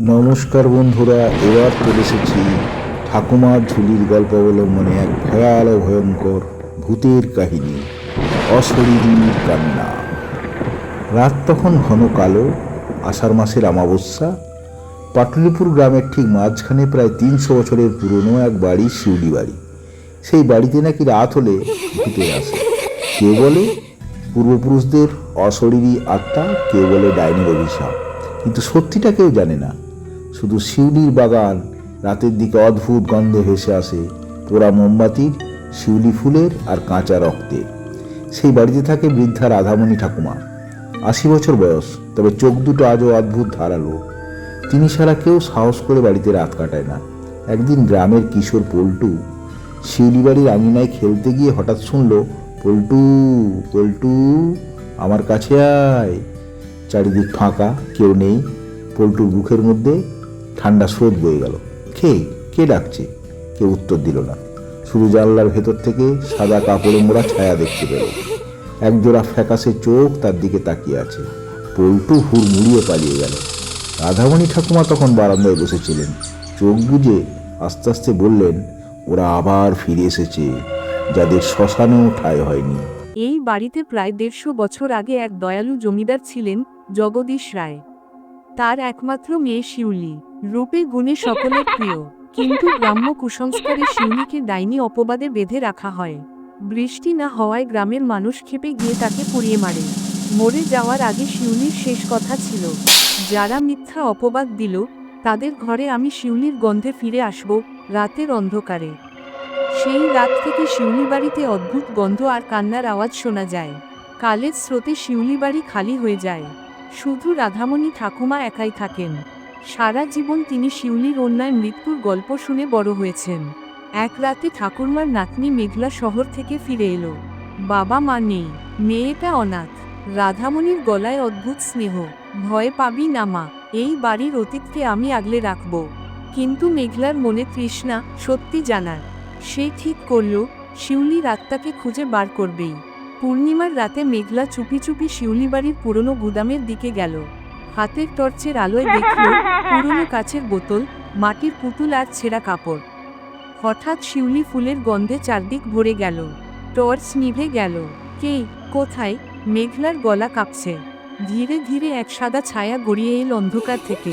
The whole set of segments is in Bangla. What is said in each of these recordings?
নমস্কার বন্ধুরা, এবার চলে এসেছি ঠাকুমার ঝুলির গল্প অবলম্বনে এক ভয়াল ভয়ঙ্কর ভূতের কাহিনী অশরীরীর কান্না। রাত তখন ঘন কালো, আষাঢ় মাসের অমাবস্যা। পাটলিপুর গ্রামের ঠিক মাঝখানে প্রায় তিনশো বছরের পুরনো এক বাড়ি, শিউলি বাড়ি। সেই বাড়িতে নাকি রাত হলে ভূতের আসে। কেউ বলে পূর্বপুরুষদের অশরীরী আত্মা, কেউ বলে ডাইনির অভিশাপ। কিন্তু সত্যিটা কেউ জানে না। শুধু শিউলির বাগান, রাতের দিকে অদ্ভুত গন্ধ ভেসে আসে। পোড়া মোমবাতির শিউলি ফুলের আর কাঁচা রক্তের। সেই বাড়িতে থাকে বৃদ্ধা রাধামণি ঠাকুমা। আশি বছর বয়স, তবে চোখ দুটো আজও অদ্ভুত ধারালো। তিনি ছাড়া কেউ সাহস করে বাড়িতে রাত কাটায় না। একদিন গ্রামের কিশোর পল্টু শিউলি বাড়ির আঙিনায় খেলতে গিয়ে হঠাৎ শুনল, পল্টু পল্টু, আমার কাছে আয়। চারিদিক ফাঁকা, কেউ নেই। পল্টুর বুকের মধ্যে ঠান্ডা স্রোত বয়ে গেল। খে কে ডাকছে? কেউ উত্তর দিল না। শুধু জানলার ভেতর থেকে সাদা কাপড়ে মোড়া ছায়া দেখতে পেল। একজোড়া ফ্যাকাশে চোখ তার দিকে তাকিয়ে আছে। পল্টু হুড় মুড়িয়ে পালিয়ে গেল। রাধামণি ঠাকুমা তখন বারান্দায় বসেছিলেন। চোখ বুজে আস্তে আস্তে বললেন, ওরা আবার ফিরে এসেছে, যাদের শ্মশানেও ঠাঁই হয়নি। এই বাড়িতে প্রায় দেড়শো বছর আগে এক দয়ালু জমিদার ছিলেন জগদীশ রায়। তার একমাত্র মেয়ে শিউলি। রূপে গুণে সকলের প্রিয়। কিন্তু গ্রাম্য কুসংস্কারে শিউলিকে ডাইনি অপবাদে বেঁধে রাখা হয়। বৃষ্টি না হওয়ায় গ্রামের মানুষ ক্ষেপে গিয়ে তাকে পুড়িয়ে মারে। মরে যাওয়ার আগে শিউলির শেষ কথা ছিল, যারা মিথ্যা অপবাদ দিল, তাদের ঘরে আমি শিউলির গন্ধে ফিরে আসব, রাতের অন্ধকারে। সেই রাত থেকে শিউলি বাড়িতে অদ্ভুত গন্ধ আর কান্নার আওয়াজ শোনা যায়। কালের স্রোতে শিউলি বাড়ি খালি হয়ে যায়। শুধু রাধামণি ঠাকুমা একাই থাকেন। সারা জীবন তিনি শিউলির অন্যায় মৃত্যুর গল্প শুনে বড় হয়েছেন। এক রাতে ঠাকুরমার নাতনি মেঘলা শহর থেকে ফিরে এলো। বাবা মা নেই, মেয়েটা অনাথ। রাধামণির গলায় অদ্ভুত স্নেহ। ভয় পাবি না মা, এই বাড়ির অতীতকে আমি আগলে রাখব। কিন্তু মেঘলার মনে তৃষ্ণা সত্যি জানার সে ঠিক করল, শিউলির আত্মাকে খুঁজে বার করবেই। পূর্ণিমার রাতে মেঘলা চুপি চুপি শিউলি বাড়ির পুরনো গুদামের দিকে গেল। হাতের টর্চের আলোয় দেখল পুরনো কাচের বোতল, মাটির পুতুল আর ছেঁড়া কাপড়। হঠাৎ শিউলি ফুলের গন্ধে চারদিক ভরে গেল। টর্চ নিভে গেল। কে? কোথায়? মেঘলার গলা কাঁপছে। ধীরে ধীরে এক সাদা ছায়া গড়িয়ে এল অন্ধকার থেকে।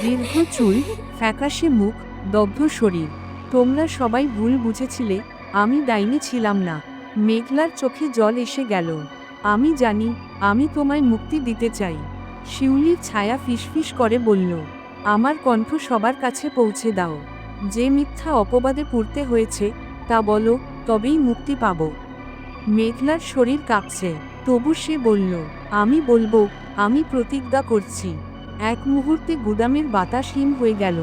দীর্ঘ চুল, ফ্যাকাশে মুখ, দগ্ধ শরীর। তোমরা সবাই ভুল বুঝেছিলে, আমি ডাইনি ছিলাম না। মেঘলার চোখে জল এসে গেল। আমি জানি, আমি তোমায় মুক্তি দিতে চাই। শিউলির ছায়া ফিসফিস করে বলল, আমার কণ্ঠ সবার কাছে পৌঁছে দাও। যে মিথ্যা অপবাদে পড়তে হয়েছে, তা বলো, তবেই মুক্তি পাব মেঘলার শরীর কাঁপছে। তবু সে বলল, আমি বলব, আমি প্রতিজ্ঞা করছি এক মুহূর্তে গুদামের বাতাস হিম হয়ে গেল।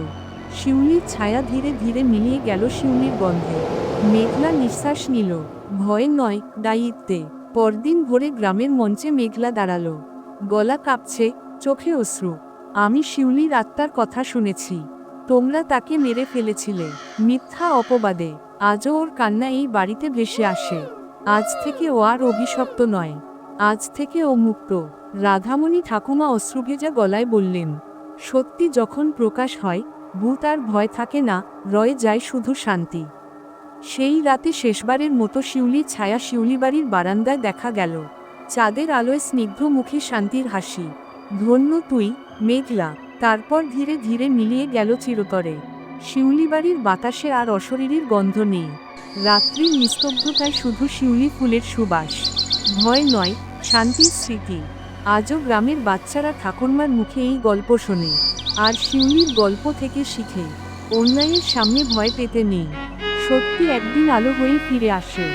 শিউলির ছায়া ধীরে ধীরে মিলিয়ে গেল শিউলির গন্ধে। মেঘলা নিঃশ্বাস নিল। ভয় নয়, দায়িত্বে। পরদিন ভোরে গ্রামের মঞ্চে মেঘলা দাঁড়াল। গলা কাঁপছে, চোখে অশ্রু। আমি শিউলির আত্মার কথা শুনেছি। তোমরা তাকে মেরে ফেলেছিলে। মিথ্যা অপবাদে। আজও ওর কান্না এই বাড়িতে ভেসে আসে। আজ থেকে ও আর অভিশপ্ত নয়। আজ থেকে ও মুক্ত। রাধামণি ঠাকুমা অশ্রুভেজা গলায় বললেন, সত্যি যখন প্রকাশ হয়, ভূত আর ভয় থাকে না, রয়ে যায় শুধু শান্তি। সেই রাতে শেষবারের মতো শিউলির ছায়া শিউলি বাড়ির বারান্দায় দেখা গেল। চাঁদের আলোয় স্নিগ্ধ মুখে শান্তির হাসি। ধন্য তুই, মেঘলা। তারপর ধীরে ধীরে মিলিয়ে গেল চিরতরে। শিউলি বাড়ির বাতাসে আর অশরীরীর গন্ধ নেই। রাত্রির নিস্তব্ধতায় শুধু শিউলি ফুলের সুবাস। ভয় নয়, শান্তির স্মৃতি। আজও গ্রামের বাচ্চারা ঠাকুরমার মুখে এই গল্প শোনে। আর শিউলির গল্প থেকে শিখে। অন্যায়ের সামনে ভয় পেতে নেই। সত্যি একদিন আলো হয়ে ফিরে আসে।